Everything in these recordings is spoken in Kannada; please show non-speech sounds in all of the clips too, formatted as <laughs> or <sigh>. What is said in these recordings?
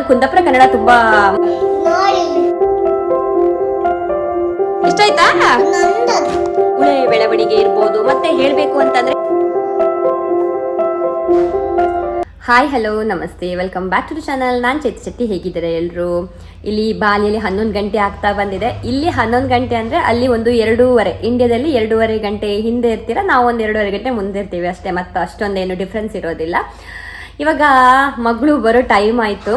ನಾನು ಕುಂದಾಪುರ ಕನ್ನಡ ತುಂಬಾ ನೋಡಿ ಇಷ್ಟ ಆಯ್ತಾ? ನಂದದು ಬೆಳವಣಿಗೆ ಇರ್ಬೋದು, ಮತ್ತೆ ಹೇಳಬೇಕು ಅಂತಂದ್ರೆ ಹಾಯ್ ಹಲೋ ನಮಸ್ತೆ welcome back to the channel ನಾನು ಚೇತಿ ಶೆಟ್ಟಿ, ಹೇಗಿದ್ದಾರೆ ಎಲ್ಲರೂ ಇಲ್ಲಿ ಬಾಲಿಯಲ್ಲಿ ಹನ್ನೊಂದು ಗಂಟೆ ಆಗ್ತಾ ಬಂದಿದೆ. ಇಲ್ಲಿ ಹನ್ನೊಂದು ಗಂಟೆ ಅಂದರೆ ಅಲ್ಲಿ ಒಂದು ಎರಡೂವರೆ ಇಂಡಿಯಾದಲ್ಲಿ ಎರಡೂವರೆ ಗಂಟೆ ಹಿಂದೆ ಇರ್ತೀರ? ನಾವು ಒಂದು ಎರಡೂವರೆ ಗಂಟೆ ಮುಂದೆ ಇರ್ತೀವಿ ಅಷ್ಟೇ, ಮತ್ತು ಅಷ್ಟೊಂದೇನು ಡಿಫ್ರೆನ್ಸ್ ಇರೋದಿಲ್ಲ. ಇವಾಗ ಮಗಳು ಬರೋ ಟೈಮ್ ಆಯಿತು.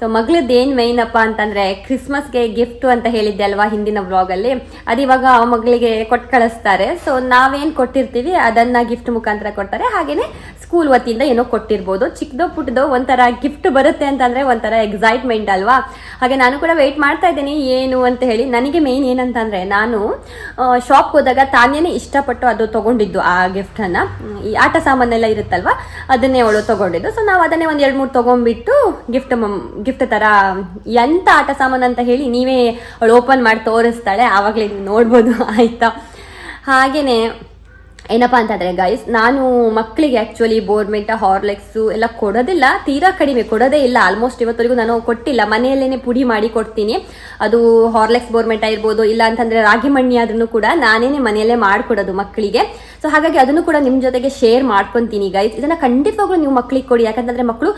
ಸೊ ಮಗಳದ್ದು ಏನು ಮೈನ್ ಅಪ್ಪ ಅಂತಂದರೆ ಕ್ರಿಸ್ಮಸ್ಗೆ ಗಿಫ್ಟು ಅಂತ ಹೇಳಿದ್ದೆ ಅಲ್ವಾ ಹಿಂದಿನ ವ್ಲಾಗಲ್ಲಿ ಅದು ಇವಾಗ ಆ ಮಗಳಿಗೆ ಕೊಟ್ಟು ಕಳಿಸ್ತಾರೆ. ಸೊ ನಾವೇನು ಕೊಟ್ಟಿರ್ತೀವಿ, ಅದನ್ನು ಗಿಫ್ಟ್ ಮುಖಾಂತರ ಕೊಡ್ತಾರೆ. ಹಾಗೆಯೇ ಸ್ಕೂಲ್ ವತಿಯಿಂದ ಏನೋ ಕೊಟ್ಟಿರ್ಬೋದು. ಚಿಕ್ಕದೋ ಪುಟ್ಟದೋ ಒಂಥರ ಗಿಫ್ಟ್ ಬರುತ್ತೆ ಅಂತಂದರೆ ಒಂಥರ ಎಕ್ಸೈಟ್ಮೆಂಟ್ ಅಲ್ವಾ? ಹಾಗೆ ನಾನು ಕೂಡ ವೆಯ್ಟ್ ಮಾಡ್ತಾ ಇದ್ದೀನಿ, ಏನು ಅಂತ ಹೇಳಿ. ನನಗೆ ಮೇಯ್ನ್ ಏನಂತಂದರೆ ನಾನು ಶಾಪ್ಗೆ ಹೋದಾಗ ತಾನೇ ಇಷ್ಟಪಟ್ಟು ಅದು ತೊಗೊಂಡಿದ್ದು, ಆ ಗಿಫ್ಟನ್ನು ಈ ಆಟ ಸಾಮಾನೆಲ್ಲ ಇರುತ್ತಲ್ವ, ಅದನ್ನೇ ಅವಳು ತೊಗೊಂಡಿದ್ದು. ಸೊ ನಾವು ಅದನ್ನೇ ಒಂದು ಎರಡು ಮೂರು ತೊಗೊಂಡ್ಬಿಟ್ಟು ಗಿಫ್ಟ್ ಗಿಫ್ಟ್ ಥರ ಎಂಥ ಆಟ ಸಾಮಾನು ಅಂತ ಹೇಳಿ ನೀವೇ ಅವಳು ಓಪನ್ ಮಾಡಿ ತೋರಿಸ್ತಾಳೆ. ಆವಾಗಲೇ ನೀವು ನೋಡ್ಬೋದು. <laughs> ಆಯಿತಾ? ಹಾಗೆಯೇ ಏನಪ್ಪ ಅಂತಂದರೆ ಗೈಸ್ ನಾನು ಮಕ್ಕಳಿಗೆ ಆ್ಯಕ್ಚುಲಿ ಬೋರ್ಮೆಂಟ ಹಾರ್ಲೆಕ್ಸ್ ಎಲ್ಲ ಕೊಡೋದಿಲ್ಲ, ತೀರಾ ಕಡಿಮೆ ಕೊಡೋದೇ ಇಲ್ಲ. ಆಲ್ಮೋಸ್ಟ್ ಇವತ್ತವರೆಗೂ ನಾನು ಕೊಟ್ಟಿಲ್ಲ. ಮನೆಯಲ್ಲೇನೆ ಪುಡಿ ಮಾಡಿ ಕೊಡ್ತೀನಿ. ಅದು ಹಾರ್ಲೆಕ್ಸ್ ಬೋರ್ಮೆಂಟ ಇರ್ಬೋದು ಇಲ್ಲ ಅಂತಂದರೆ ರಾಗಿ ಮಣ್ಣಿ ಆದ್ರೂ ಕೂಡ ನಾನೇನೆ ಮನೆಯಲ್ಲೇ ಮಾಡಿಕೊಡೋದು ಮಕ್ಕಳಿಗೆ ಸೊ ಹಾಗಾಗಿ ಅದನ್ನು ಕೂಡ ನಿಮ್ಮ ಜೊತೆಗೆ ಶೇರ್ ಮಾಡ್ಕೊತೀನಿ ಗೈಸ್ ಇದನ್ನು ಖಂಡಿತವಾಗ್ಲೂ ನೀವು ಮಕ್ಕಳಿಗೆ ಕೊಡಿ. ಯಾಕಂತಂದರೆ ಮಕ್ಕಳು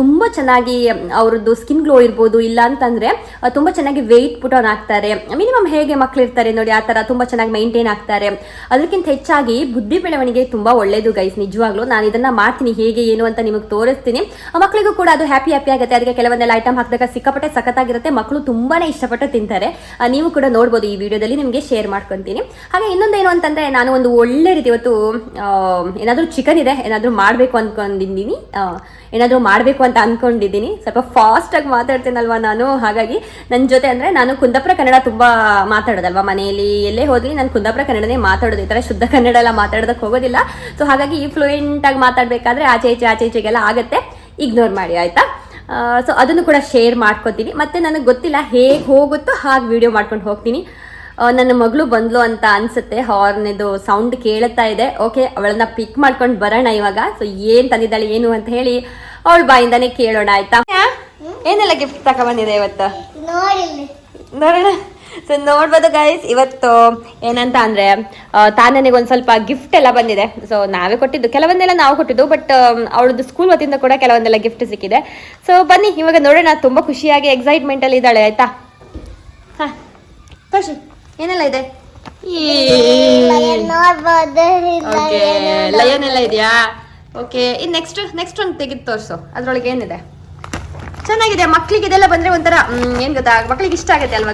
ತುಂಬ ಚೆನ್ನಾಗಿ, ಅವ್ರದ್ದು ಸ್ಕಿನ್ ಗ್ಲೋ ಇರ್ಬೋದು, ಇಲ್ಲ ಅಂತಂದರೆ ತುಂಬ ಚೆನ್ನಾಗಿ ವೆಯ್ಟ್ ಪುಟ್ ಆನ್ ಆಗ್ತಾರೆ. ಮಿನಿಮಮ್ ಹೇಗೆ ಮಕ್ಕಳು ಇರ್ತಾರೆ ನೋಡಿ, ಆ ಥರ ತುಂಬ ಚೆನ್ನಾಗಿ ಮೈಂಟೈನ್ ಆಗ್ತಾರೆ. ಅದಕ್ಕಿಂತ ಹೆಚ್ಚಾಗಿ ಬುದ್ಧಿ ಬೆಳವಣಿಗೆ ತುಂಬಾ ಒಳ್ಳೇದು ಗೈಸ್ ನಿಜವಾಗ್ಲೂ. ನಾನು ಇದನ್ನ ಮಾಡ್ತೀನಿ, ಹೇಗೆ, ಏನು ಅಂತ ನಿಮಗೆ ತೋರಿಸ್ತೀನಿ. ಮಕ್ಕಳಿಗೂ ಕೂಡ ಅದು ಹ್ಯಾಪಿ ಹ್ಯಾಪಿ ಆಗುತ್ತೆ. ಅದಕ್ಕೆ ಕೆಲವೊಂದೆಲ್ಲ ಐಟಮ್ ಹಾಕಿದಾಗ ಸಿಕ್ಕಾಪಟ್ಟೆ ಸಖತ್ತಾಗಿರುತ್ತೆ. ಮಕ್ಕಳು ತುಂಬಾನೇ ಇಷ್ಟಪಟ್ಟು ತಿಂತಾರೆ. ನೀವು ಕೂಡ ನೋಡ್ಬೋದು ಈ ವಿಡಿಯೋದಲ್ಲಿ ನಿಮಗೆ ಶೇರ್ ಮಾಡ್ಕೊತೀನಿ. ಹಾಗೆ ಇನ್ನೊಂದೇನು ಅಂತಂದ್ರೆ, ನಾನು ಒಂದು ಒಳ್ಳೆ ರೀತಿ ಇವತ್ತು ಏನಾದರೂ ಚಿಕನ್ ಇದೆ, ಏನಾದ್ರೂ ಮಾಡಬೇಕು ಅನ್ಕೊಂಡಿದ್ದೀನಿ. ಏನಾದರೂ ಮಾಡಬೇಕು ಅಂತ ಅನ್ಕೊಂಡಿದ್ದೀನಿ. ಸ್ವಲ್ಪ ಫಾಸ್ಟಾಗಿ ಮಾತಾಡ್ತೀನಲ್ವಾ ನಾನು? ಹಾಗಾಗಿ ನನ್ನ ಜೊತೆ ಅಂದರೆ ನಾನು ಕುಂದಾಪುರ ಕನ್ನಡ ತುಂಬ ಮಾತಾಡೋದಲ್ವಾ ಮನೆಯಲ್ಲಿ? ಎಲ್ಲೇ ಹೋದ್ರಿ ನಾನು ಕುಂದಾಪುರ ಕನ್ನಡನೇ ಮಾತಾಡೋದು, ಈ ಥರ ಶುದ್ಧ ಕನ್ನಡ ಎಲ್ಲ ಮಾತಾಡೋದಕ್ಕೆ ಹೋಗೋದಿಲ್ಲ. ಸೊ ಹಾಗಾಗಿ ಫ್ಲೂಯೆಂಟ್ ಆಗಿ ಮಾತಾಡಬೇಕಾದ್ರೆ ಆಚೆ ಈಚೆ ಆಚೆ ಈಚೆಗೆಲ್ಲ ಆಗುತ್ತೆ. ಇಗ್ನೋರ್ ಮಾಡಿ ಆಯ್ತಾ? ಸೊ ಅದನ್ನು ಕೂಡ ಶೇರ್ ಮಾಡ್ಕೊತೀನಿ. ಮತ್ತೆ ನನಗೆ ಗೊತ್ತಿಲ್ಲ ಹೇಗೆ ಹೋಗುತ್ತೋ ಹಾಗೆ ವಿಡಿಯೋ ಮಾಡ್ಕೊಂಡು ಹೋಗ್ತೀನಿ. ನನ್ನ ಮಗಳು ಬಂದ್ಲು ಅಂತ ಅನ್ಸುತ್ತೆ. ಹಾರ್ನಿದು ಸೌಂಡ್ ಕೇಳುತ್ತಾ ಇದೆ. ಓಕೆ ಅವಳನ್ನ ಪಿಕ್ ಮಾಡ್ಕೊಂಡು ಬರೋಣ ಇವಾಗ. ಸೊ ಏನು ತಂದಿದ್ದಾಳೆ ಏನು ಅಂತ ಹೇಳಿ ಅವಳ ಬಾಯಿಂದಾನೆ ಕೇಳೋಣ ಆಯ್ತಾ? ಏನೆಲ್ಲ ಗಿಫ್ಟ್ ತಗೊಬಂದಿದೆ ಇವತ್ತು? ನೋಡಿ ನೋಡೋಣ. ಸೊ ನೋಡ್ಬೋದು ಗೈಸ್ ಇವತ್ತು ಏನಂತ ಅಂದರೆ ತಾನನಿಗೆ ಒಂದು ಸ್ವಲ್ಪ ಗಿಫ್ಟ್ ಎಲ್ಲ ಬಂದಿದೆ. ಸೊ ನಾವೇ ಕೊಟ್ಟಿದ್ದು. ಕೆಲವೊಂದೆಲ್ಲ ನಾವು ಕೊಟ್ಟಿದ್ದು ಬಟ್ ಅವಳದ್ದು ಸ್ಕೂಲ್ ವತಿಯಿಂದ ಕೂಡ ಕೆಲವೊಂದೆಲ್ಲ ಗಿಫ್ಟ್ ಸಿಕ್ಕಿದೆ. ಸೊ ಬನ್ನಿ ಇವಾಗ ನೋಡೋಣ ತುಂಬ ಖುಷಿಯಾಗಿ ಎಕ್ಸೈಟ್ಮೆಂಟಲ್ಲಿ ಇದ್ದಾಳೆ ಆಯ್ತಾ? ಹಾಂ ಖುಷಿ ಏನೆಲ್ಲ ಇದೆ? ಲಯನ್ ಎಲ್ಲ ಇದೆಯಾ? ಓಕೆ ಇನ್ನು ನೆಕ್ಸ್ಟ್ ನೆಕ್ಸ್ಟ್ ಒಂದು ತೆಗೆದು ತೋರಿಸು. ಅದರೊಳಗೆ ಏನಿದೆ? ಚೆನ್ನಾಗಿದೆ ಮಕ್ಳಿಗೆ ಇದೆಲ್ಲ ಬಂದ್ರೆ ಒಂಥರ ಏನ್ ಗೊತ್ತಾ ಮಕ್ಳಿಗೆ ಇಷ್ಟ ಆಗುತ್ತೆ ಅಲ್ವಾ?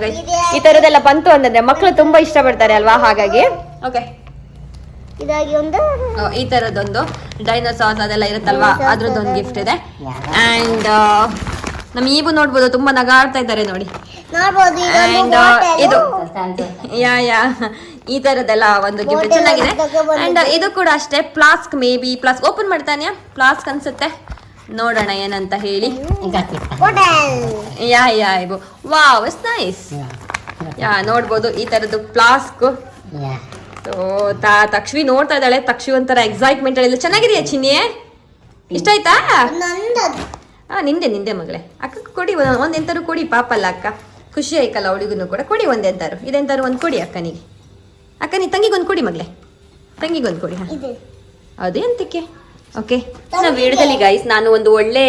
ಈ ತರದೆಲ್ಲ ಬಂತು ಅಂತಂದ್ರೆ ಮಕ್ಕಳು ತುಂಬಾ ಇಷ್ಟ ಪಡ್ತಾರೆ ಅಲ್ವಾ ಹಾಗಾಗಿ? ಓಕೆ ಇದಾಗಿ ಒಂದು. ಈ ತರದೊಂದು ಡೈನೋಸಾರ್ಸ್ ಅದೆಲ್ಲ ಇರುತ್ತಲ್ವಾ ಅದ್ರದ್ದೊಂದು ಗಿಫ್ಟ್ ಇದೆ. ಅಂಡ್ ನಮ್ ಈಗು ನೋಡ್ಬೋದು ತುಂಬಾ ನಗಾಡ್ತಾ ಇದ್ದಾರೆ ನೋಡಿ. ಅಂಡ್ ಇದು ಯಾ ಯಾ ಈ ತರದೆಲ್ಲ ಒಂದು ಗಿಫ್ಟ್ ಚೆನ್ನಾಗಿದೆ. ಅಂಡ್ ಇದು ಕೂಡ ಅಷ್ಟೇ flask may be flask open ಮಾಡ್ತಾನೆ ಪ್ಲಾಸ್ಕ್ ಅನ್ಸುತ್ತೆ? ನೋಡೋಣ ಏನಂತ ಹೇಳಿ. ಯಾ ಯಾ ಇವು ವಾವ್ ಇಟ್ಸ್ ನೈಸ್ ಯಾ ನೋಡ್ಬೋದು ಈ ತರದ್ದು ಫ್ಲಾಸ್ಕ್. ಸೊ ತಾ ತಕ್ಷವಿ ನೋಡ್ತಾ ಇದ್ದಾಳೆ. ತಕ್ಷವಿ ಒಂಥರ ಎಕ್ಸೈಟ್ಮೆಂಟ್ ಅಲ್ಲಿ. ಚೆನ್ನಾಗಿದೆಯಾ ಚಿನ್ನಿ? ಇಷ್ಟ ಆಯ್ತಾ? ಆ ನಿಂದೆ ನಿಂದೆ ಮಗಳೇ. ಅಕ್ಕ ಕೊಡಿ ಒಂದೆಂತಾರು ಕೊಡಿ ಪಾಪ ಪಾಪಲ್ಲ ಅಕ್ಕ. ಖುಷಿ ಆಯ್ಕಲ್ಲ ಅವಳಿಗೂ ಕೂಡ. ಕೊಡಿ ಒಂದೆಂತಾರು ಇದೆಂತಾರು ಒಂದು ಕೊಡಿ ಅಕ್ಕನಿಗೆ. ಅಕ್ಕ ನೀ ತಂಗಿಗೊಂದು ಕೊಡಿ ಮಗಳೇ. ತಂಗಿಗೊಂದು ಕೊಡಿ ಹಾ. ಅದೇಂತಕ್ಕೆ ಅದು ಎಂತಕ್ಕೆ? ಓಕೆ ಸೊ ವಿಡಿಯೋದಲ್ಲಿ ಗೈಸ್ ನಾನು ಒಂದು ಒಳ್ಳೆ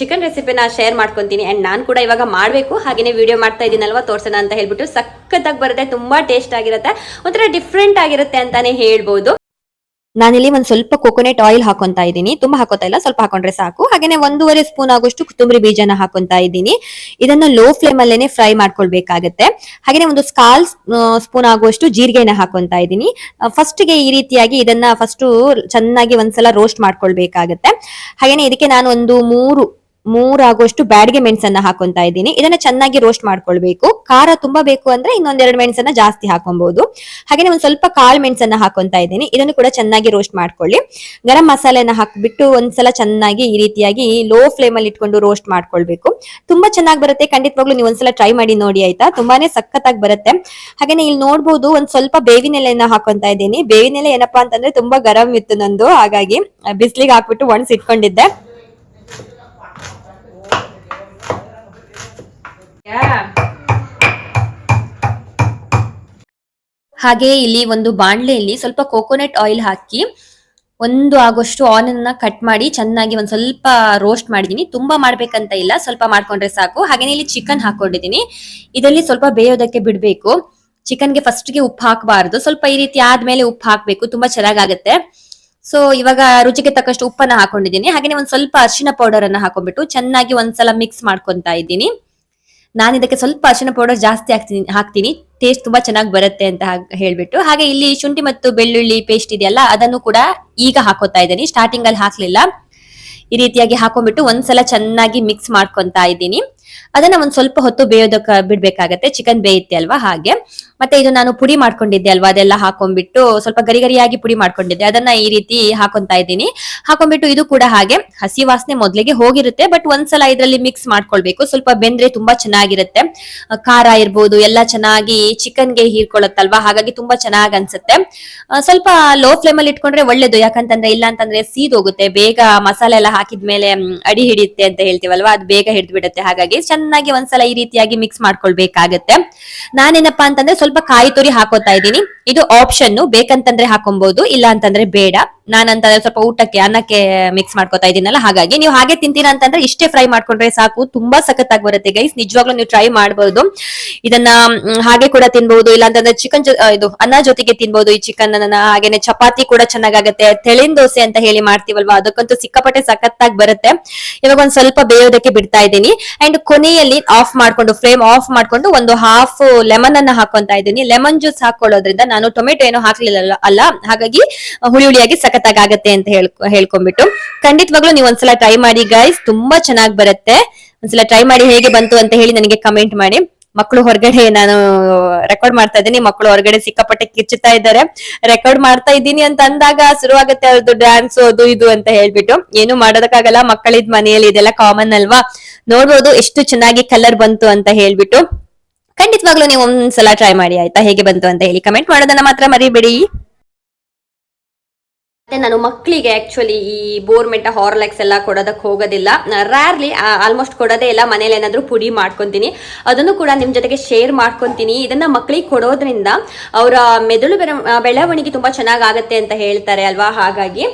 ಚಿಕನ್ ರೆಸಿಪಿನ ಶೇರ್ ಮಾಡ್ಕೊತೀನಿ. ಆ್ಯಂಡ್ ನಾನು ಕೂಡ ಇವಾಗ ಮಾಡಬೇಕು. ಹಾಗೆಯೇ ವಿಡಿಯೋ ಮಾಡ್ತಾ ಇದ್ದೀನಲ್ವಾ, ತೋರ್ಸೋಣ ಅಂತ ಹೇಳ್ಬಿಟ್ಟು ಸಖತ್ತಾಗಿ ಬರುತ್ತೆ. ತುಂಬ ಟೇಸ್ಟ್ ಆಗಿರುತ್ತೆ. ಒಂಥರ ಡಿಫ್ರೆಂಟ್ ಆಗಿರುತ್ತೆ ಅಂತಾನೆ ಹೇಳ್ಬೋದು. ನಾನಿಲ್ಲಿ ಒಂದು ಸ್ವಲ್ಪ ಕೊಕೊನೆಟ್ ಆಯಿಲ್ ಹಾಕೊಂತ ಇದ್ದೀನಿ. ತುಂಬಾ ಹಾಕೋತಾ ಇಲ್ಲ, ಸ್ವಲ್ಪ ಹಾಕೊಂಡ್ರೆ ಸಾಕು. ಹಾಗೇನೆ ಒಂದೂವರೆ ಸ್ಪೂನ್ ಆಗುವಷ್ಟು ಕೊತ್ತಂಬರಿ ಬೀಜನ ಹಾಕೊಂತ ಇದ್ದೀನಿ. ಇದನ್ನ ಲೋ ಫ್ಲೇಮ್ ಅಲ್ಲೇನೆ ಫ್ರೈ ಮಾಡ್ಕೊಳ್ಬೇಕಾಗತ್ತೆ. ಹಾಗೇನೆ ಒಂದು ಕಾಲ್ ಸ್ಪೂನ್ ಆಗುವಷ್ಟು ಜೀರಿಗೆನ ಹಾಕೊಂತ ಇದ್ದೀನಿ. ಫಸ್ಟ್ಗೆ ಈ ರೀತಿಯಾಗಿ ಇದನ್ನ ಫಸ್ಟ್ ಚೆನ್ನಾಗಿ ಒಂದ್ಸಲ ರೋಸ್ಟ್ ಮಾಡ್ಕೊಳ್ಬೇಕಾಗತ್ತೆ. ಹಾಗೇನೆ ಇದಕ್ಕೆ ನಾನು ಒಂದು ಮೂರು ಮೂರಾಗುವಷ್ಟು ಬ್ಯಾಡ್ಗೆ ಮೆಣಸನ್ನ ಹಾಕೊಂತ ಇದ್ದೀನಿ. ಇದನ್ನ ಚೆನ್ನಾಗಿ ರೋಸ್ಟ್ ಮಾಡ್ಕೊಳ್ಬೇಕು. ಖಾರ ತುಂಬಾ ಬೇಕು ಅಂದ್ರೆ ಇನ್ನೊಂದೆರಡು ಮೆಣಸನ್ನ ಜಾಸ್ತಿ ಹಾಕೊಬಹುದು ಹಾಗೇನೆ ಒಂದ್ ಸ್ವಲ್ಪ ಕಾಳು ಮೆಣಸನ್ನ ಹಾಕೊಂತ ಇದ್ದೀನಿ. ಇದನ್ನು ಕೂಡ ಚೆನ್ನಾಗಿ ರೋಸ್ಟ್ ಮಾಡ್ಕೊಳ್ಳಿ. ಗರಂ ಮಸಾಲೆನ ಹಾಕ್ಬಿಟ್ಟು ಒಂದ್ಸಲ ಚೆನ್ನಾಗಿ ಈ ರೀತಿಯಾಗಿ ಲೋ ಫ್ಲೇಮ್ ಅಲ್ಲಿ ಇಟ್ಕೊಂಡು ರೋಸ್ಟ್ ಮಾಡ್ಕೊಳ್ಬೇಕು. ತುಂಬಾ ಚೆನ್ನಾಗಿ ಬರುತ್ತೆ. ಖಂಡಿತವಾಗ್ಲೂ ನೀವು ಒಂದ್ಸಲ ಟ್ರೈ ಮಾಡಿ ನೋಡಿ ಆಯ್ತಾ? ತುಂಬಾನೇ ಸಖತ್ತಾಗಿ ಬರುತ್ತೆ. ಹಾಗೇನೆ ಇಲ್ಲಿ ನೋಡ್ಬೋದು ಒಂದ್ ಸ್ವಲ್ಪ ಬೇವಿನ ಎಲೆಯನ್ನ ಹಾಕೊಂತ ಇದ್ದೀನಿ. ಬೇವಿನ ಎಲೆ ಏನಪ್ಪಾ ಅಂತಂದ್ರೆ ತುಂಬಾ ಗರಂ ಇತ್ತು ನಂದು. ಹಾಗಾಗಿ ಬಿಸ್ಲಿಗೆ ಹಾಕ್ಬಿಟ್ಟು ಒಣಸಿ ಇಟ್ಕೊಂಡಿದ್ದೆ. ಹಾಗೆ ಇಲ್ಲಿ ಒಂದು ಬಾಣಲೆಯಲ್ಲಿ ಸ್ವಲ್ಪ ಕೋಕೋನಟ್ ಆಯಿಲ್ ಹಾಕಿ ಒಂದು ಆಗೋಷ್ಟು ಆನ್ ಅನ್ನ ಕಟ್ ಮಾಡಿ ಚೆನ್ನಾಗಿ ಒಂದ್ ಸ್ವಲ್ಪ ರೋಸ್ಟ್ ಮಾಡಿದೀನಿ. ತುಂಬಾ ಮಾಡ್ಬೇಕಂತ ಇಲ್ಲ, ಸ್ವಲ್ಪ ಮಾಡ್ಕೊಂಡ್ರೆ ಸಾಕು. ಹಾಗೇನೆ ಇಲ್ಲಿ ಚಿಕನ್ ಹಾಕೊಂಡಿದೀನಿ. ಇದರಲ್ಲಿ ಸ್ವಲ್ಪ ಬೇಯೋದಕ್ಕೆ ಬಿಡ್ಬೇಕು. ಫಸ್ಟ್ಗೆ ಉಪ್ಪು ಹಾಕಬಾರದು. ಸ್ವಲ್ಪ ಈ ರೀತಿ ಆದ್ಮೇಲೆ ಉಪ್ಪು ಹಾಕ್ಬೇಕು. ತುಂಬಾ ಚೆನ್ನಾಗಾಗತ್ತೆ. ಸೊ ಇವಾಗ ರುಚಿಗೆ ತಕ್ಕಷ್ಟು ಉಪ್ಪನ್ನ ಹಾಕೊಂಡಿದ್ದೀನಿ ಹಾಗೇನೆ ಒಂದ್ ಸ್ವಲ್ಪ ಅರಿಶಿನ ಪೌಡರ್ ಅನ್ನ ಹಾಕೊಂಡ್ಬಿಟ್ಟು ಚೆನ್ನಾಗಿ ಒಂದ್ಸಲ ಮಿಕ್ಸ್ ಮಾಡ್ಕೊಂತ ಇದ್ದೀನಿ. ನಾನು ಇದಕ್ಕೆ ಸ್ವಲ್ಪ ಅರಿಶಿನ ಪೌಡರ್ ಜಾಸ್ತಿ ಹಾಕ್ತೀನಿ ಹಾಕ್ತೀನಿ. ಟೇಸ್ಟ್ ತುಂಬಾ ಚೆನ್ನಾಗಿ ಬರುತ್ತೆ ಅಂತ ಹೇಳ್ಬಿಟ್ಟು, ಹಾಗೆ ಇಲ್ಲಿ ಶುಂಠಿ ಮತ್ತು ಬೆಳ್ಳುಳ್ಳಿ ಪೇಸ್ಟ್ ಇದೆಯಲ್ಲ, ಅದನ್ನು ಕೂಡ ಈಗ ಹಾಕೋತಾ ಇದ್ದೀನಿ. ಸ್ಟಾರ್ಟಿಂಗ್ ಅಲ್ಲಿ ಹಾಕ್ಲಿಲ್ಲ. ಈ ರೀತಿಯಾಗಿ ಹಾಕೊಂಡ್ಬಿಟ್ಟು ಒಂದ್ಸಲ ಚೆನ್ನಾಗಿ ಮಿಕ್ಸ್ ಮಾಡ್ಕೊತಾ ಇದ್ದೀನಿ. ಅದನ್ನ ಒಂದ್ ಸ್ವಲ್ಪ ಹೊತ್ತು ಬೇಯೋದಕ್ಕೆ ಬಿಡ್ಬೇಕಾಗತ್ತೆ. ಚಿಕನ್ ಬೇಯುತ್ತೆ ಅಲ್ವಾ? ಹಾಗೆ. ಮತ್ತೆ ಇದು ನಾನು ಪುಡಿ ಮಾಡ್ಕೊಂಡಿದ್ದೆ ಅಲ್ವಾ? ಅದೆಲ್ಲ ಹಾಕೊಂಡ್ಬಿಟ್ಟು ಸ್ವಲ್ಪ ಗರಿ ಗರಿಯಾಗಿ ಪುಡಿ ಮಾಡ್ಕೊಂಡಿದ್ದೆ. ಅದನ್ನ ಈ ರೀತಿ ಹಾಕೊಂತ ಇದ್ದೀನಿ. ಹಾಕೊಂಡ್ಬಿಟ್ಟು ಇದು ಕೂಡ ಹಾಗೆ ಹಸಿ ವಾಸನೆ ಮೊದ್ಲಿಗೆ ಹೋಗಿರುತ್ತೆ. ಬಟ್ ಒಂದ್ಸಲ ಇದರಲ್ಲಿ ಮಿಕ್ಸ್ ಮಾಡ್ಕೊಳ್ಬೇಕು. ಸ್ವಲ್ಪ ಬೆಂದ್ರೆ ತುಂಬಾ ಚೆನ್ನಾಗಿರುತ್ತೆ. ಖಾರ ಇರ್ಬೋದು, ಎಲ್ಲ ಚೆನ್ನಾಗಿ ಚಿಕನ್ಗೆ ಹೀರ್ಕೊಳ್ಳುತ್ತಲ್ವಾ? ಹಾಗಾಗಿ ತುಂಬಾ ಚೆನ್ನಾಗಿ ಅನ್ಸುತ್ತೆ. ಸ್ವಲ್ಪ ಲೋ ಫ್ಲೇಮ್ ಅಲ್ಲಿ ಇಟ್ಕೊಂಡ್ರೆ ಒಳ್ಳೇದು. ಯಾಕಂತಂದ್ರೆ ಇಲ್ಲ ಅಂತಂದ್ರೆ ಸೀದೋಗುತ್ತೆ. ಬೇಗ ಮಸಾಲೆ ಎಲ್ಲ ಹಾಕಿದ್ಮೇಲೆ ಅಡಿ ಹಿಡಿಯುತ್ತೆ ಅಂತ ಹೇಳ್ತೀವಲ್ವಾ? ಅದು ಬೇಗ ಹಿಡಿದು ಬಿಡುತ್ತೆ ಹಾಗಾಗಿ ಚೆನ್ನಾಗಿ ಒಂದ್ಸಲ ಈ ರೀತಿಯಾಗಿ ಮಿಕ್ಸ್ ಮಾಡ್ಕೊಳ್ಬೇಕಾಗತ್ತೆ. ನಾನೇನಪ್ಪಾ ಅಂತಂದ್ರೆ ಸ್ವಲ್ಪ ಕಾಯಿ ತುರಿ ಹಾಕೋತಾ ಇದ್ದೀನಿ. ಇದು ಆಪ್ಷನ್ ಬೇಕಂತಂದ್ರೆ ಹಾಕೊಬಹುದು ಇಲ್ಲ ಅಂತಂದ್ರೆ ಬೇಡ. ನಾನಂತಂದ್ರೆ ಸ್ವಲ್ಪ ಊಟಕ್ಕೆ, ಅನ್ನಕ್ಕೆ ಮಿಕ್ಸ್ ಮಾಡ್ಕೊತಾ ಇದೀನಲ್ಲ, ಹಾಗಾಗಿ ನೀವು ಹಾಗೆ ತಿಂತೀರಾ ಅಂತಂದ್ರೆ ಇಷ್ಟೇ ಫ್ರೈ ಮಾಡ್ಕೊಂಡ್ರೆ ಸಾಕು. ತುಂಬಾ ಸಖತ್ತಾಗಿ ಬರುತ್ತೆ ಗೈಸ್ ನಿಜವಾಗ್ಲೂ ನೀವು ಟ್ರೈ ಮಾಡಬಹುದು ಇದನ್ನ ಹಾಗೆ ಕೂಡ ತಿನ್ಬಹುದು ಇಲ್ಲ ಅಂತಂದ್ರೆ ಚಿಕನ್ ಇದು ಅನ್ನ ಜೊತೆಗೆ ತಿನ್ಬಹುದು ಈ ಚಿಕನ್ ಅನ್ನ ಹಾಗೇನೆ ಚಪಾತಿ ಕೂಡ ಚೆನ್ನಾಗಾಗತ್ತೆ. ತೆಳಿನ ದೋಸೆ ಅಂತ ಹೇಳಿ ಮಾಡ್ತೀವಲ್ವಾ? ಅದಕ್ಕಂತೂ ಸಿಕ್ಕಾಪಟ್ಟೆ ಸಖತ್ತಾಗಿ ಬರುತ್ತೆ. ಇವಾಗ ಒಂದ್ ಸ್ವಲ್ಪ ಬೇಯೋದಕ್ಕೆ ಬಿಡ್ತಾ ಇದ್ದೀನಿ. ಅಂಡ್ ಕೊನೆಯಲ್ಲಿ ಆಫ್ ಮಾಡ್ಕೊಂಡು ಫ್ಲೇಮ್ ಆಫ್ ಮಾಡ್ಕೊಂಡು ಒಂದು ಹಾಫ್ ಲೆಮನ್ ಅನ್ನ ಹಾಕೊಂತ ಇದ್ದೀನಿ. ಲೆಮನ್ ಜ್ಯೂಸ್ ಹಾಕೊಳ್ಳೋದ್ರಿಂದ ನಾನು ಟೊಮೆಟೊ ಏನೋ ಹಾಕ್ಲಿಲ್ಲ ಅಲ್ಲ. ಹಾಗಾಗಿ ಹುಳಿ ಹುಳಿಯಾಗಿ ಸಖತ್ತಾಗಿ ಆಗತ್ತೆ ಅಂತ ಹೇಳ್ ಹೇಳ್ಕೊಂಡ್ಬಿಟ್ಟು ಖಂಡಿತವಾಗ್ಲೂ ನೀವು ಒಂದ್ಸಲ ಟ್ರೈ ಮಾಡಿ ಗೈಸ್ ತುಂಬಾ ಚೆನ್ನಾಗ್ ಬರುತ್ತೆ. ಒಂದ್ಸಲ ಟ್ರೈ ಮಾಡಿ ಹೇಗೆ ಬಂತು ಅಂತ ಹೇಳಿ ನನಗೆ ಕಮೆಂಟ್ ಮಾಡಿ. ಮಕ್ಕಳು ಹೊರಗಡೆ ನಾನು ರೆಕಾರ್ಡ್ ಮಾಡ್ತಾ ಇದ್ದೀನಿ ಮಕ್ಕಳು ಹೊರಗಡೆ ಸಿಕ್ಕಾಪಟ್ಟೆ ಕಿರ್ಚುತ್ತಾ ಇದ್ದಾರೆ. ರೆಕಾರ್ಡ್ ಮಾಡ್ತಾ ಇದ್ದೀನಿ ಅಂತ ಅಂದಾಗ ಶುರುವಾಗುತ್ತೆ ಅವ್ರದ್ದು ಡ್ಯಾನ್ಸ್ ಅದು ಇದು ಅಂತ ಹೇಳ್ಬಿಟ್ಟು. ಏನು ಮಾಡೋದಕ್ಕಾಗಲ್ಲ, ಮಕ್ಕಳಿದ್ ಮನೆಯಲ್ಲಿ ಇದೆಲ್ಲ ಕಾಮನ್ ಅಲ್ವಾ? ನೋಡ್ಬೋದು ಎಷ್ಟು ಚೆನ್ನಾಗಿ ಕಲರ್ ಬಂತು ಅಂತ ಹೇಳ್ಬಿಟ್ಟು. ಖಂಡಿತವಾಗ್ಲೂ ನೀವು ಒಂದ್ಸಲ ಟ್ರೈ ಮಾಡಿ, ಆಯ್ತಾ? ಹೇಗೆ ಬಂತು ಅಂತ ಹೇಳಿ ಕಮೆಂಟ್ ಮಾಡೋದನ್ನ ಮಾತ್ರ ಮರಿಬೇಡಿ. ಮತ್ತೆ ನಾನು ಮಕ್ಕಳಿಗೆ ಆಕ್ಚುಲಿ ಈ ಬೋರ್ಮೆಂಟ ಹಾರ್ಲೆಕ್ಸ್ ಎಲ್ಲ ಕೊಡೋದಕ್ಕೆ ಹೋಗೋದಿಲ್ಲ. ರ್ಯಾರ್ಲಿ ಆಲ್ಮೋಸ್ಟ್ ಕೊಡೋದೇ ಇಲ್ಲ. ಮನೇಲಿ ಏನಾದರೂ ಪುಡಿ ಮಾಡ್ಕೊತೀನಿ. ಅದನ್ನು ಕೂಡ ನಿಮ್ಮ ಜೊತೆಗೆ ಶೇರ್ ಮಾಡ್ಕೊತೀನಿ. ಇದನ್ನ ಮಕ್ಕಳಿಗೆ ಕೊಡೋದ್ರಿಂದ ಅವರ ಮೆದುಳು ಬೆಳವಣಿಗೆ ತುಂಬ ಚೆನ್ನಾಗಿ ಆಗುತ್ತೆ ಅಂತ ಹೇಳ್ತಾರೆ ಅಲ್ವಾ? ಹಾಗಾಗಿ,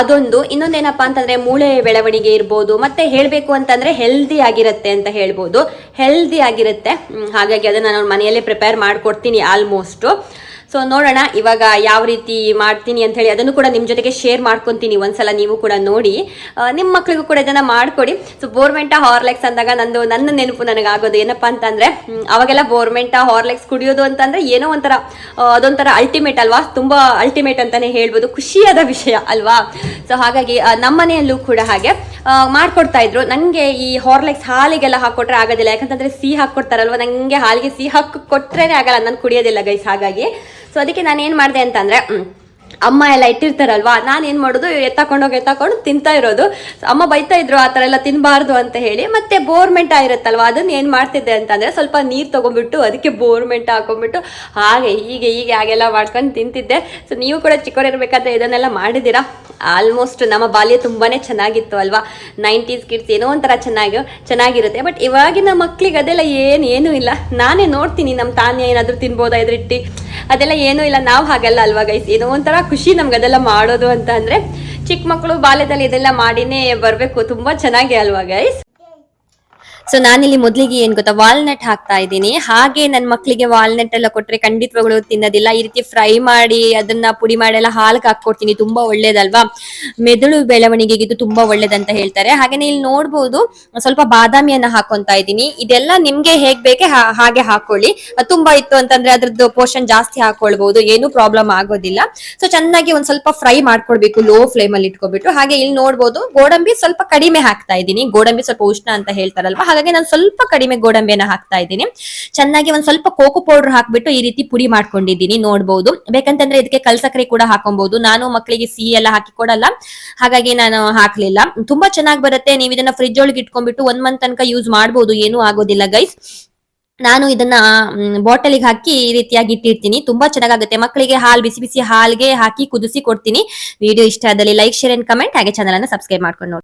ಅದೊಂದು. ಇನ್ನೊಂದೇನಪ್ಪಾ ಅಂತಂದ್ರೆ ಮೂಳೆ ಬೆಳವಣಿಗೆ ಇರ್ಬೋದು, ಮತ್ತೆ ಹೇಳಬೇಕು ಅಂತಂದ್ರೆ ಹೆಲ್ದಿ ಆಗಿರುತ್ತೆ ಅಂತ ಹೇಳ್ಬೋದು. ಹೆಲ್ದಿ ಆಗಿರುತ್ತೆ. ಹಾಗಾಗಿ ಅದನ್ನು ನಾನು ಮನೆಯಲ್ಲೇ ಪ್ರಿಪೇರ್ ಮಾಡಿಕೊಡ್ತೀನಿ ಆಲ್ಮೋಸ್ಟ್ ಸೊ ನೋಡೋಣ, ಇವಾಗ ಯಾವ ರೀತಿ ಮಾಡ್ತೀನಿ ಅಂತ ಹೇಳಿ ಅದನ್ನು ಕೂಡ ನಿಮ್ಮ ಜೊತೆಗೆ ಶೇರ್ ಮಾಡ್ಕೊಂತೀನಿ. ಒಂದ್ಸಲ ನೀವು ಕೂಡ ನೋಡಿ. ನಿಮ್ಮ ಮಕ್ಕಳಿಗೂ ಕೂಡ ಇದನ್ನ ಮಾಡ್ಕೊಡಿ. ಸೊ ಬೋರ್ಮೆಂಟಾ ಹಾರ್ಲೆಕ್ಸ್ ಅಂದಾಗ ನಂದು, ನನ್ನ ನೆನಪು ನನಗೆ ಆಗೋದು ಏನಪ್ಪಾ ಅಂತಂದ್ರೆ ಅವಾಗೆಲ್ಲ ಬೋರ್ಮೆಂಟಾ ಹಾರ್ಲೆಕ್ಸ್ ಕುಡಿಯೋದು ಅಂತಂದ್ರೆ ಏನೋ ಒಂಥರ ಅದೊಂಥರ ಅಲ್ಟಿಮೇಟ್ ಅಲ್ವಾ? ತುಂಬಾ ಅಲ್ಟಿಮೇಟ್ ಅಂತಾನೆ ಹೇಳ್ಬೋದು. ಖುಷಿಯಾದ ವಿಷಯ ಅಲ್ವಾ? ಸೊ ಹಾಗಾಗಿ ನಮ್ಮನೆಯಲ್ಲೂ ನಮ್ಮ ಮನೆಯಲ್ಲೂ ಕೂಡ ಹಾಗೆ. ಮಾಡ್ಕೊಡ್ತಾ ಇದ್ರು. ನನಗೆ ಈ ಹಾರ್ಲೆಕ್ಸ್ ಹಾಲಿಗೆಲ್ಲ ಹಾಕೊಟ್ರೆ ಆಗೋದಿಲ್ಲ. ಯಾಕಂತಂದ್ರೆ ಸಿಹಿ ಹಾಕೊಡ್ತಾರಲ್ವ ನನಗೆ ಹಾಲಿಗೆ ಸಿಹಿ ಹಾಕಿ ಕೊಟ್ರೇನೆ ಆಗಲ್ಲ. ನಾನು ಕುಡಿಯೋದಿಲ್ಲ ಗೈಸ್ ಹಾಗಾಗಿ. ಸೊ ಅದಕ್ಕೆ ನಾನು ಏನು ಮಾಡಿದೆ ಅಂತಂದ್ರೆ ಅಮ್ಮ ಎಲ್ಲ ಇಟ್ಟಿರ್ತಾರಲ್ವಾ, ನಾನು ಏನು ಮಾಡೋದು ಎತ್ತಕೊಂಡೋಗಿ ಎತ್ತಕೊಂಡು ತಿಂತಾ ಇರೋದು. ಅಮ್ಮ ಬೈತಾ ಇದ್ರು ಆ ಥರ ಎಲ್ಲ ತಿನ್ನಬಾರ್ದು ಅಂತ ಹೇಳಿ, ಮತ್ತೆ ಬೋರ್ಮೆಂಟ್ ಆಗಿರುತ್ತಲ್ವ, ಅದನ್ನ ಏನು ಮಾಡ್ತಿದ್ದೆ ಅಂತಂದರೆ ಸ್ವಲ್ಪ ನೀರು ತಗೊಂಡ್ಬಿಟ್ಟು ಅದಕ್ಕೆ ಬೋರ್ಮೆಂಟ್ ಹಾಕೊಂಡ್ಬಿಟ್ಟು, ಹಾಗೆ ಹೀಗೆ ಹೀಗೆ ಹಾಗೆಲ್ಲ ಮಾಡ್ಕೊಂಡು ತಿಂತಿದ್ದೆ. ಸೊ ನೀವು ಕೂಡ ಚಿಕ್ಕವರಿರಬೇಕಾದ್ರೆ ಇದನ್ನೆಲ್ಲ ಮಾಡಿದ್ದೀರಾ? ಆಲ್ಮೋಸ್ಟ್ ನಮ್ಮ ಬಾಲ್ಯ ತುಂಬಾ ಚೆನ್ನಾಗಿತ್ತು ಅಲ್ವಾ? ನೈಂಟೀಸ್ ಕಿಡ್ಸ್ ಏನೋ ಒಂಥರ ಚೆನ್ನಾಗಿ, ಚೆನ್ನಾಗಿರುತ್ತೆ. ಬಟ್ ಇವಾಗಿನ ಮಕ್ಕಳಿಗೆ ಅದೆಲ್ಲ ಏನು, ಏನೂ ಇಲ್ಲ. ನಾನೇ ನೋಡ್ತೀನಿ, ನಮ್ಮ ತಾನೇ ಏನಾದರೂ ತಿನ್ಬೋದಾ ಇದ್ರಿಟ್ಟು. ಅದೆಲ್ಲ ಏನೂ ಇಲ್ಲ, ನಾವು ಹಾಗಲ್ಲ ಅಲ್ವಾ ಗೈಸ್ ಏನೋ ಒಂಥರ ಖುಷಿ ನಮ್ಗೆ ಅದೆಲ್ಲ ಮಾಡೋದು ಅಂತ ಅಂದರೆ ಚಿಕ್ಕ ಮಕ್ಕಳು ಬಾಲ್ಯದಲ್ಲಿ ಇದೆಲ್ಲ ಮಾಡಿನೇ ಬರಬೇಕು, ತುಂಬಾ ಚೆನ್ನಾಗಿ ಅಲ್ವಾ ಗೈಸ್ ಸೊ ನಾನಿಲ್ಲಿ ಮೊದಲಿಗೆ ಏನ್ ಗೊತ್ತಾ? ವಾಲ್ನಟ್ ಹಾಕ್ತಾ ಇದ್ದೀನಿ. ಹಾಗೆ ನನ್ನ ಮಕ್ಕಳಿಗೆ ವಾಲ್ನಟ್ ಎಲ್ಲ ಕೊಟ್ರೆ ಖಂಡಿತವಾಗ್ಲು ತಿನ್ನೋದಿಲ್ಲ. ಈ ರೀತಿ ಫ್ರೈ ಮಾಡಿ ಅದನ್ನ ಪುಡಿ ಮಾಡಿ ಎಲ್ಲ ಹಾಲ್ಗೆ ಹಾಕೊಡ್ತೀನಿ ತುಂಬಾ ಒಳ್ಳೇದಲ್ವಾ? ಮೆದುಳು ಬೆಳವಣಿಗೆಗೆ ಇದು ತುಂಬಾ ಒಳ್ಳೇದಂತ ಹೇಳ್ತಾರೆ. ಹಾಗೇನೆ ಇಲ್ಲಿ ನೋಡ್ಬೋದು, ಸ್ವಲ್ಪ ಬಾದಾಮಿಯನ್ನ ಹಾಕೊಂತ ಇದ್ದೀನಿ. ಇದೆಲ್ಲ ನಿಮ್ಗೆ ಹೇಗ್ ಬೇಕೆ ಹಾಗೆ ಹಾಕೊಳ್ಳಿ. ತುಂಬಾ ಇತ್ತು ಅಂತಂದ್ರೆ ಅದ್ರದ್ದು ಪೋರ್ಷನ್ ಜಾಸ್ತಿ ಹಾಕೊಳ್ಬಹುದು ಏನು ಪ್ರಾಬ್ಲಮ್ ಆಗೋದಿಲ್ಲ. ಸೊ ಚೆನ್ನಾಗಿ ಒಂದ್ ಸ್ವಲ್ಪ ಫ್ರೈ ಮಾಡ್ಕೊಡ್ಬೇಕು ಲೋ ಫ್ಲೇಮ್ ಅಲ್ಲಿ ಇಟ್ಕೊಬಿಟ್ಟು. ಹಾಗೆ ಇಲ್ಲಿ ನೋಡ್ಬೋದು, ಗೋಡಂಬಿ ಸ್ವಲ್ಪ ಕಡಿಮೆ ಹಾಕ್ತಾ ಇದ್ದೀನಿ. ಗೋಡಂಬಿ ಸ್ವಲ್ಪ ಉಷ್ಣ ಅಂತ ಹೇಳ್ತಾರಲ್ವಾ? ಹಾಗಾಗಿ ನಾನು ಸ್ವಲ್ಪ ಕಡಿಮೆ ಗೋಡಂಬಿಯನ್ನ ಹಾಕ್ತಾ ಇದ್ದೀನಿ. ಚೆನ್ನಾಗಿ ಒಂದ್ ಸ್ವಲ್ಪ ಕೋಕೋ ಪೌಡರ್ ಹಾಕ್ಬಿಟ್ಟು ಈ ರೀತಿ ಪುಡಿ ಮಾಡ್ಕೊಂಡಿದ್ದೀನಿ, ನೋಡ್ಬೋದು. ಬೇಕಂತಂದ್ರೆ ಇದಕ್ಕೆ ಕಲ್ಸಕ್ರೆ ಕೂಡ ಹಾಕೊಬಹುದು ನಾನು ಮಕ್ಕಳಿಗೆ ಸಿಹಿ ಎಲ್ಲ ಹಾಕಿ ಕೊಡಲ್ಲ. ಹಾಗಾಗಿ ನಾನು ಹಾಕ್ಲಿಲ್ಲ. ತುಂಬಾ ಚೆನ್ನಾಗಿ ಬರುತ್ತೆ. ನೀವು ಇದನ್ನ ಫ್ರಿಜ್ ಒಳಗೆ ಇಟ್ಕೊಂಡ್ಬಿಟ್ಟು ಒನ್ ಮಂತ್ ತನಕ ಯೂಸ್ ಮಾಡಬಹುದು ಏನೂ ಆಗೋದಿಲ್ಲ ಗೈಸ್ ನಾನು ಇದನ್ನ ಬಾಟಲಿಗೆ ಹಾಕಿ ಈ ರೀತಿಯಾಗಿ ಇಟ್ಟಿರ್ತೀನಿ. ತುಂಬಾ ಚೆನ್ನಾಗಾಗುತ್ತೆ. ಮಕ್ಕಳಿಗೆ ಹಾಲು, ಬಿಸಿ ಬಿಸಿ ಹಾಲ್ಗೆ ಹಾಕಿ ಕುದಿಸಿ ಕೊಡ್ತೀನಿ. ವಿಡಿಯೋ ಇಷ್ಟ ಆದಲ್ಲಿ ಲೈಕ್ ಶೇರ್ ಅಂಡ್ ಕಮೆಂಟ್ ಹಾಗೆ ಚಾನಲ್ ಅನ್ನು ಸಬ್ಸ್ಕ್ರೈಬ್ ಮಾಡ್ಕೊಂಡು